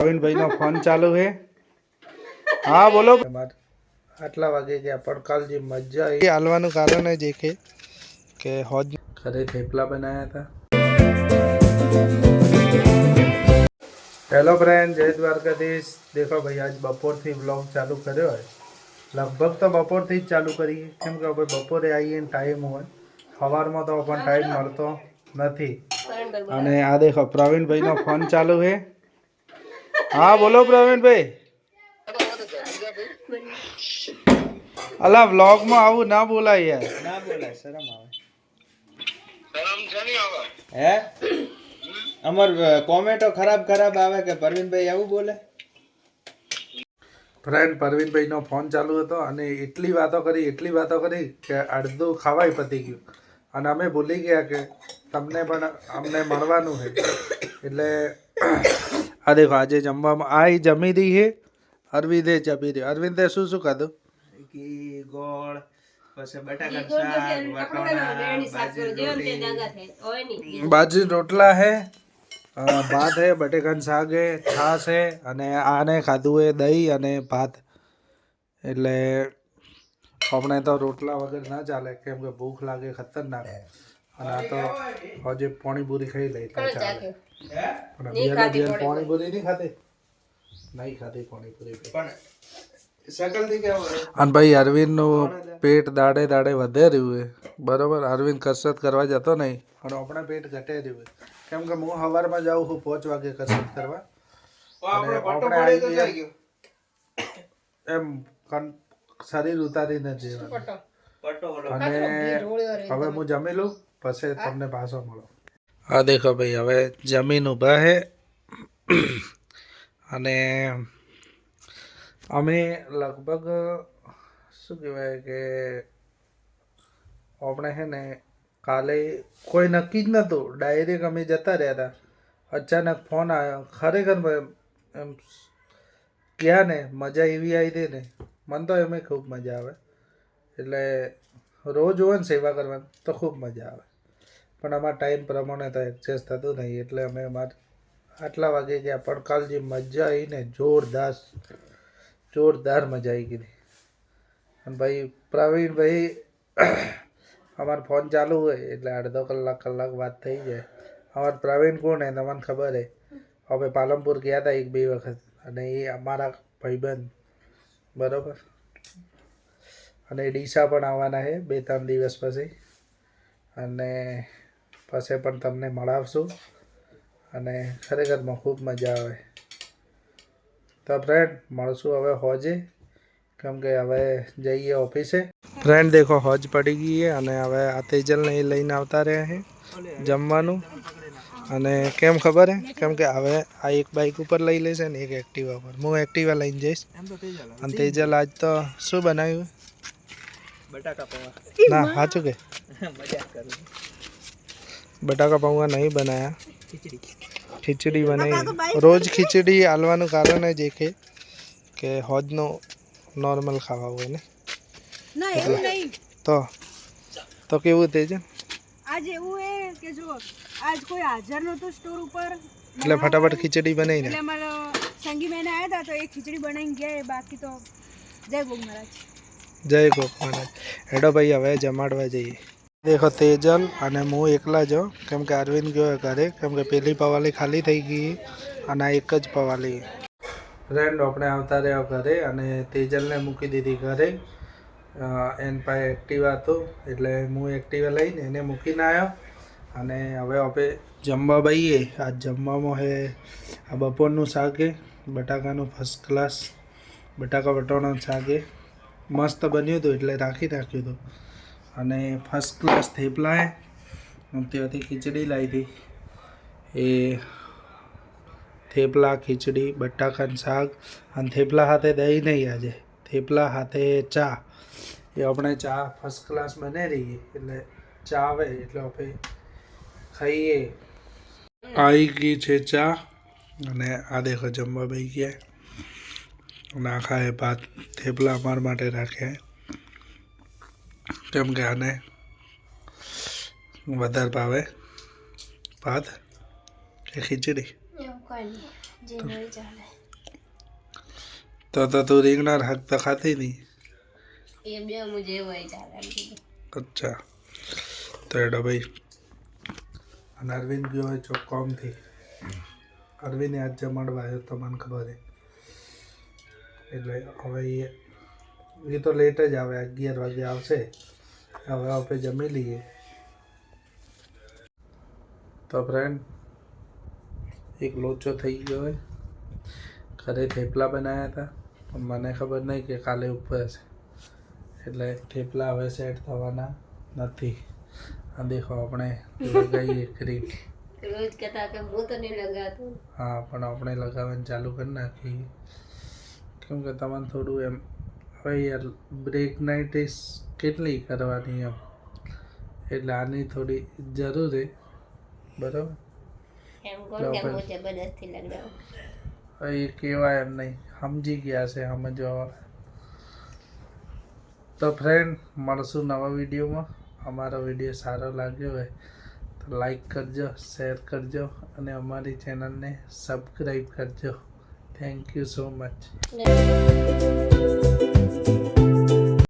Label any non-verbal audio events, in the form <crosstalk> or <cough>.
પ્રવીણભાઈ નો phone ચાલુ છે. હા બોલો. આટલા વાગે ગયા પણ કાલ જે મજા આવી. હાલવાનું કારણ જ એ કે કે હોજ ઘરે થેપલા બનાવ્યા હતા. હેલો ફ્રેન્ડ જય દ્વારકાધીશ. દેખો ભાઈ આજ બપોરથી વ્લોગ ચાલુ કર્યો હોય. લગભગ તો બપોરથી જ ચાલુ કરીએ. કેમ કે ભાઈ બપોરે આવીએ ને ટાઈમ હોય. સવારમાં તો પણ ટાઈમ મળતો નથી. અને આ દેખો પ્રવીણભાઈનો ફોન ચાલુ છે. હા બોલો પ્રવીણભાઈ. અલા વ્લોગમાં આવું ના બોલાય યાર. ના બોલાય શરમ આવે. હે? અમાર કોમેન્ટો ખરાબ ખરાબ આવે કે પરવીનભાઈ આવું બોલે? ફ્રેન્ડ પરવીનભાઈનો ફોન ચાલુ હતો અને એટલી વાતો કરી એટલી વાતો કરી કે અડધું ખાવાય પતી ગયું. અને અમે ભૂલી ગયા કે તમને પણ અમને મળવાનું છે. એટલે આ દેખો આજે જમવામાં આ જમી રહી છે અરવિંદે જમી રહી અરવિંદે શું શું ખાધું ઘી ગોળ પછી બટાકા શાક વટાણા બાજરી રોટલા હે ભાત હે બટેકાનું શાક હે છાશ હે અને આને ખાધું હે દહીં અને ભાત એટલે આપણે તો રોટલા વગર ના ચાલે કેમ કે ભૂખ લાગે ખતરનાક. અને આ તો હજે પાણીપુરી ખાઈ લઈ ચાલે. પણ. બેન પાણીપુરી નહીં ખાતી નહીં ખાધી પાણીપુરી પણ શકલથી કેવું અને ભાઈ અરવિંદનું પેટ દાડે દાડે વધે રહ્યું છે. બરોબર? અરવિંદ કસરત કરવા જતો નહીં અને આપણા પેટ ઘટે રહ્યું છે. કેમ કે હું સવારમાં જાઉં છું પાંચ વાગે કસરત કરવા. અને આપણે આવી એમ કન- શરીર ઉતારીને નથી અને હવે હું જમી લઉં. પછી તમને પાછો મળો. હા દેખો ભાઈ હવે જમીન ઊભા છે અને અમે લગભગ શું કહેવાય કે આપણે છે ને કાલે કોઈ નક્કી જ નહોતું ડાયરેક્ટ અમે જતા રહ્યા હતા. અચાનક ફોન આવ્યો ખરેખર ભાઈ એમ ગયા ને મજા એવી આવી હતી ને. મને તો એમ ખૂબ મજા આવે. એટલે રોજ હોય ને સેવા કરવાની તો ખૂબ મજા આવે. પણ આમાં ટાઈમ પ્રમાણે તો એડજસ્ટ થતું નહીં. એટલે અમે આટલા વાગે ગયા, પણ કાલ જે મજા આવીને જોરદાર જોરદાર મજા આવી ગઈ. અને ભાઈ, પ્રવીણભાઈ અમારો ફોન ચાલુ હોય, એટલે અડધો કલાક કલાક વાત થઈ જાય. અમારે પ્રવીણ કોણ હે? તમને ખબર હે? અમે પાલનપુર ગયા હતા એક બે વખત. અને એ અમારા ભાઈબંધ. બરાબર? અને ડીસા પણ આવવાના છે બે ત્રણ દિવસ પછી. અને પછી પણ તમને મળાવશું. અને ખરેખરમાં ખૂબ મજા આવે. તો ફ્રેન્ડ મળશું હવે હોજે. કેમ કે હવે જઈએ ઓફિસે. ફ્રેન્ડ દેખો હોજ પડી ગઈ છે અને હવે આ તેજલને એ લઈને આવતા રહ્યા છે જમવાનું. અને કેમ ખબર હે? કેમ કે હવે આ એક બાઇક ઉપર લઈ લેશે ને એક એક્ટિવા પર હું એક્ટિવા લઈને જઈશ. અને તેજલ આજ તો શું બનાવ્યું? બટાકા પૌવા. ના સાચું કે? <laughs> મજાક કરું બટાકા પૌવા નહીં બનાયા. ખીચડી. ખીચડી બનાવી. રોજ ખીચડી હાલવાનું કારણ જ એક કે કે હોજનું નોર્મલ ખાવા હોય ને. ના તો તો કેવું તે છે? આજ એવું એ કે જો આજ કોઈ હાજર નહોતું સ્ટોર ઉપર. એટલે ફટાફટ ખીચડી બનાવીને એટલે અમારા સંગી બહેન આવ્યા હતા તો એ ખીચડી બનાવીને ગયા બાકી તો જય ગોગ મહારાજ. જય ગોપ મહારાજ. હેડો ભાઈ હવે જમાડવા જઈએ. દેખો તેજલ અને હું એકલા જો કેમ કે અરવિંદ ગયો ઘરે, કેમ કે પેલી પવાલી ખાલી થઈ ગઈ અને આ એક જ પવાલી. ફ્રેન્ડ, આપણે આવતા રહ્યા ઘરે અને તેજલને મૂકી દીધી ઘરે. એન પાસે એક્ટિવા હતું, એટલે હું એક્ટિવા લઈને એને મૂકીને આવ્યો અને હવે આપણે જમવા બઈએ આ જમવામાં હે આ બપોરનું શાક, બટાકાનું ફર્સ્ટ ક્લાસ બટાકા વટાણાનું શાક. મસ્ત બન્યું હતું એટલે રાખી નાખ્યું હતું અને ફર્સ્ટ ક્લાસ થેપલા ત્યાંથી ખીચડી લાવી હતી. એ થેપલા, ખીચડી બટાકાનું શાક અને થેપલા સાથે દહીં નહીં આજે. થેપલા સાથે ચા. એ આપણે ચા ફર્સ્ટ ક્લાસ બને રહીએ. એટલે ચા આવે, એટલે આપણે ખાઈએ. આવી ગઈ છે ચા. અને આ દેખો જમવા બેસી ગયા. અને આખા એ ભાત થેપલા અમારા માટે રાખ્યા કેમ કે આને વધારે ભાવે ભાત કે ખીચડી? તો તો તું રીંગણા હાક તો ખાતી નહીં? અચ્છા. તો એડો ભાઈ અને અરવિંદ ગયો હોય ચોક કોમથી. અરવિંદ આજ જમાડવા આવ્યો તો મને ખબર છે એટલે હવે એ એ તો લેટ જ આવે અગિયાર વાગે આવશે. હવે આપણે જમી લઈએ. તો ફ્રેન્ડ એક લોચો થઈ ગયો હોય. ઘરે થેપલા બનાવ્યા હતા પણ મને ખબર નહીં કે કાલે ઉપર હશે. એટલે થેપલા હવે સેટ થવાના નથી. આ દેખો આપણે લગાવીએ ક્રીમ રોજ કહેતા કે હું તો નહીં લગાતું. હા પણ આપણે લગાવવાનું ચાલુ કરી નાખીએ. કેમ કે તમને થોડું એમ હવે યાર બ્રેક નાઇટ કેટલી કરવાની એમ? એટલે આની થોડી જરૂરી બરાબર? એ કહેવાય એમ નહીં. સમજી ગયા છે સમજવા તો ફ્રેન્ડ મળશું નવા વિડીયોમાં. અમારો વીડિયો સારો લાગ્યો હોય તો લાઈક કરજો શેર કરજો અને અમારી ચેનલને સબસ્ક્રાઈબ કરજો. thank you so much.